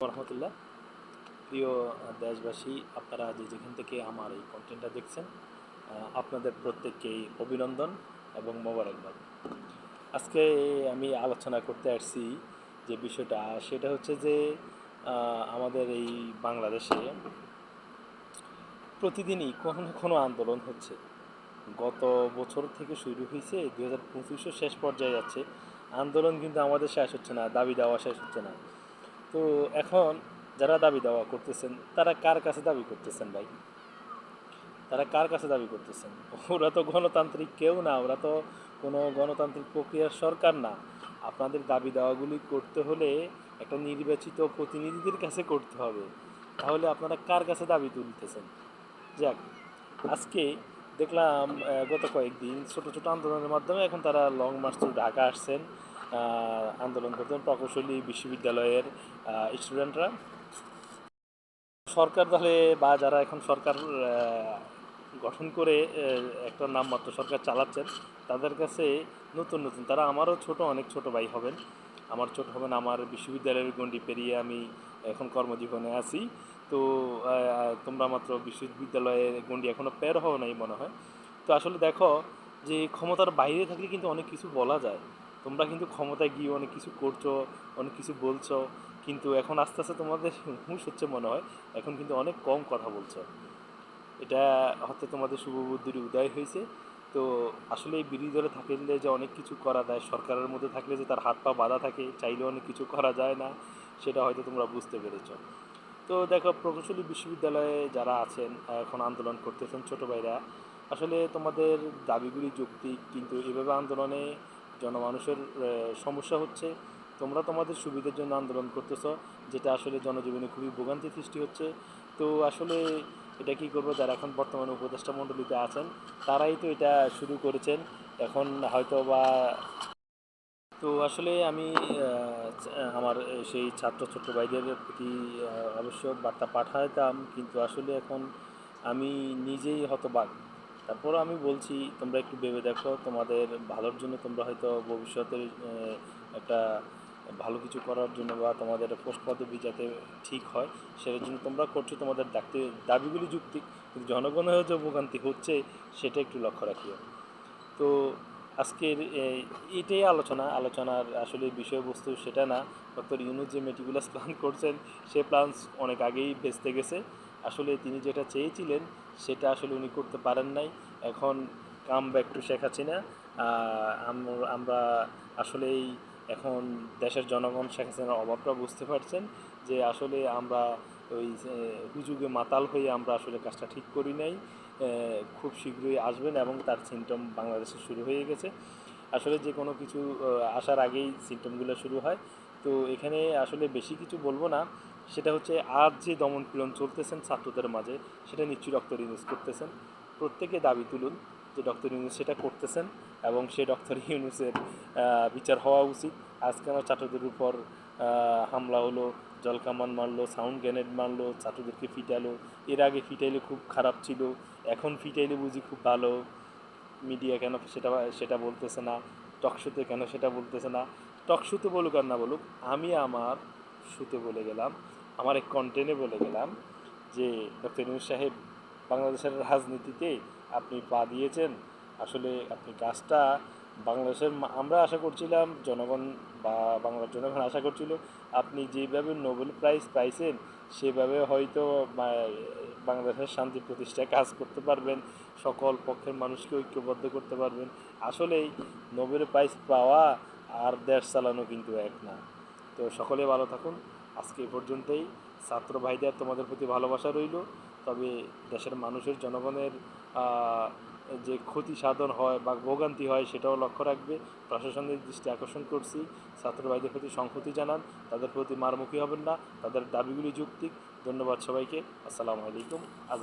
রহমতুল্লাহ। প্রিয় দেশবাসী, আপনারা যে যেখান থেকে আমার এই কন্টেন্টটা দেখছেন আপনাদের প্রত্যেককেই অভিনন্দন এবং মোবারকবাদ। আজকে আমি আলোচনা করতে আসছি যে বিষয়টা, সেটা হচ্ছে যে আমাদের এই বাংলাদেশে প্রতিদিনই কোনো না কোনো আন্দোলন হচ্ছে। গত বছর থেকে শুরু হয়েছে, দুই হাজার শেষ পর্যায়ে যাচ্ছে। আন্দোলন কিন্তু আমাদের শেষ হচ্ছে না, দাবি দেওয়া শেষ হচ্ছে না। তো এখন যারা দাবি দাওয়া করতেছেন, তারা কার কাছে দাবি করতেছেন ভাই? তারা কার কাছে দাবি করতেছেন? ওরা তো গণতান্ত্রিক কেউ না, ওরা তো কোনো গণতান্ত্রিক প্রক্রিয়ার সরকার না। আপনাদের দাবি দাওয়াগুলি করতে হলে একটা নির্বাচিত প্রতিনিধিদের কাছে করতে হবে। তাহলে আপনারা কার কাছে দাবি তুলতেছেন? যাক, আজকে দেখলাম গত কয়েকদিন ছোট ছোট আন্দোলনের মাধ্যমে এখন তারা লং মার্চ ঢাকা আসছেন। আন্দোলন করতেন প্রকৌশলী বিশ্ববিদ্যালয়ের স্টুডেন্টরা সরকার দলে বা যারা এখন সরকার গঠন করে একটা নামমাত্র সরকার চালাচ্ছেন, তাদের কাছে নতুন নতুন। তারা আমারও ছোট, অনেক ছোট ভাই হবেন। আমার ছোট হবেন, আমার বিশ্ববিদ্যালয়ের গণ্ডি পেরিয়ে আমি এখন কর্মজীবনে আছি। তো তোমরা মাত্র বিশ্ববিদ্যালয়ের গণ্ডি এখনও পের হও নাই মনে হয়। তো আসলে দেখো যে ক্ষমতার বাইরে থাকলে কিন্তু অনেক কিছু বলা যায়। তোমরা কিন্তু ক্ষমতায় গিয়ে অনেক কিছু করছ, অনেক কিছু বলছো, কিন্তু এখন আস্তে আস্তে তোমাদের হুঁশ হচ্ছে মনে হয়, এখন কিন্তু অনেক কম কথা বলছো। এটা হয়তো তোমাদের শুভবুদ্ধির উদয় হয়েছে। তো আসলে এই বিরোধী দলে থাকলে যে অনেক কিছু করা যায়, সরকারের মধ্যে থাকলে যে তার হাত পা বাঁধা থাকে চাইলে অনেক কিছু করা যায় না, সেটা হয়তো তোমরা বুঝতে পেরেছ। তো দেখো, প্রকৌশলী বিশ্ববিদ্যালয়ে যারা আছেন, এখন আন্দোলন করতেছেন ছোট ভাইরা, আসলে তোমাদের দাবিগুলি যৌক্তিক, কিন্তু এভাবে আন্দোলনে জনমানুষের সমস্যা হচ্ছে তোমরা তোমাদের সুবিধার জন্য আন্দোলন করতেছো, যেটা আসলে জনজীবনে খুবই ভোগান্তি সৃষ্টি হচ্ছে। তো আসলে এটা কি করব, যারা এখন বর্তমানে উপদেষ্টা মণ্ডলীতে আছেন, তারাই তো এটা শুরু করেছেন। এখন হয়তো বা তো আসলে আমি আমার সেই ছাত্র ছোট্ট ভাইদের প্রতি অবশ্য বার্তা পাঠাতাম, কিন্তু আসলে এখন আমি নিজেই হতবাক। তারপর আমি বলছি তোমরা একটু ভেবে দেখো তোমাদের ভালোর জন্য তোমরা হয়তো ভবিষ্যতে আহ, একটা ভালো কিছু করার জন্য বা তোমাদের পোস্ট পদবি যাতে ঠিক হয় সেটার জন্য তোমরা করছ তোমাদের ডাকতে দাবিগুলি যুক্তি কিন্তু জনগণেরও যে ভোগান্তি হচ্ছে সেটা একটু লক্ষ্য রাখিও। তো আজকের এটাই আলোচনা। আলোচনার আসলে বিষয়বস্তু সেটা না। ডক্টর ইউনুস যে মেটিকুলাস প্ল্যান করছেন সে প্ল্যান অনেক আগেই ভেস্তে গেছে। আসলে তিনি যেটা চেয়েছিলেন সেটা আসলে উনি করতে পারেন নাই। এখন come back to Sheikh Hasina. আমরা আসলেই এখন দেশের জনগণ শেখ হাসিনার অভাবটা বুঝতে পারছেন যে আসলে আমরা ওই হুজুগে মাতাল হয়ে আমরা আসলে কাজটা ঠিক করি নাই। খুব শীঘ্রই আসবেন এবং তার সিমটম বাংলাদেশে শুরু হয়ে গেছে। আসলে যে কোনো কিছু আসার আগেই সিমটমগুলো শুরু হয়। তো এখানে আসলে বেশি কিছু বলব না। সেটা হচ্ছে আজ যে দমন পীড়ন চলতেছেন ছাত্রদের মাঝে, সেটা নিশ্চয়ই ডক্টর ইউনুস করতেছেন। প্রত্যেকে দাবি তুলুন যে ডক্টর ইউনুস সেটা করতেছেন এবং সে ডক্টর ইউনুসের বিচার হওয়া উচিত। আজ কেন ছাত্রদের উপর হামলা হলো, জলকামান মারলো, সাউন্ড গ্রেনেড মারলো, ছাত্রদেরকে ফিটালো। এর আগে ফিটাইলে খুব খারাপ ছিল, এখন ফিটাইলে বুঝি খুব ভালো। মিডিয়া কেন সেটা সেটা বলতেছে না টকশোতে কেন সেটা বলতেছে না। টকশোতে বলুক আর না বলুক, আমি আমার শুতে বলে গেলাম আমার এক কন্টেন্টে বলে গেলাম যে ডক্টর ইউনুস সাহেব, বাংলাদেশের রাজনীতিতে আপনি পা দিয়েছেন। আসলে আপনি কাজটা বাংলাদেশের আমরা আশা করছিলাম জনগণ বা বাংলার জনগণ আশা করছিল আপনি যেভাবে নোবেল প্রাইজ পাইছেন, সেভাবে হয়তো বাংলাদেশের শান্তি প্রতিষ্ঠায় কাজ করতে পারবেন, সকল পক্ষের মানুষকে ঐক্যবদ্ধ করতে পারবেন। আসলেই নোবেল প্রাইজ পাওয়া আর দেশ চালানো কিন্তু এক না। তো সকলে ভালো থাকুন। আজকে এ পর্যন্তই। ছাত্র ভাইদের তোমাদের প্রতি ভালোবাসা রইল। তবে দেশের মানুষের, জনগণের যে ক্ষতি সাধন হয় বা ভোগান্তি হয় সেটাও লক্ষ্য রাখবে। প্রশাসনের দৃষ্টি আকর্ষণ করছি। ছাত্র ভাইদের প্রতি সংহতি জানান। তাদের প্রতি মারমুখী হবেন না। তাদের দাবিগুলি যুক্তি ধন্যবাদ সবাইকে। আসসালামু আলাইকুম। আজ।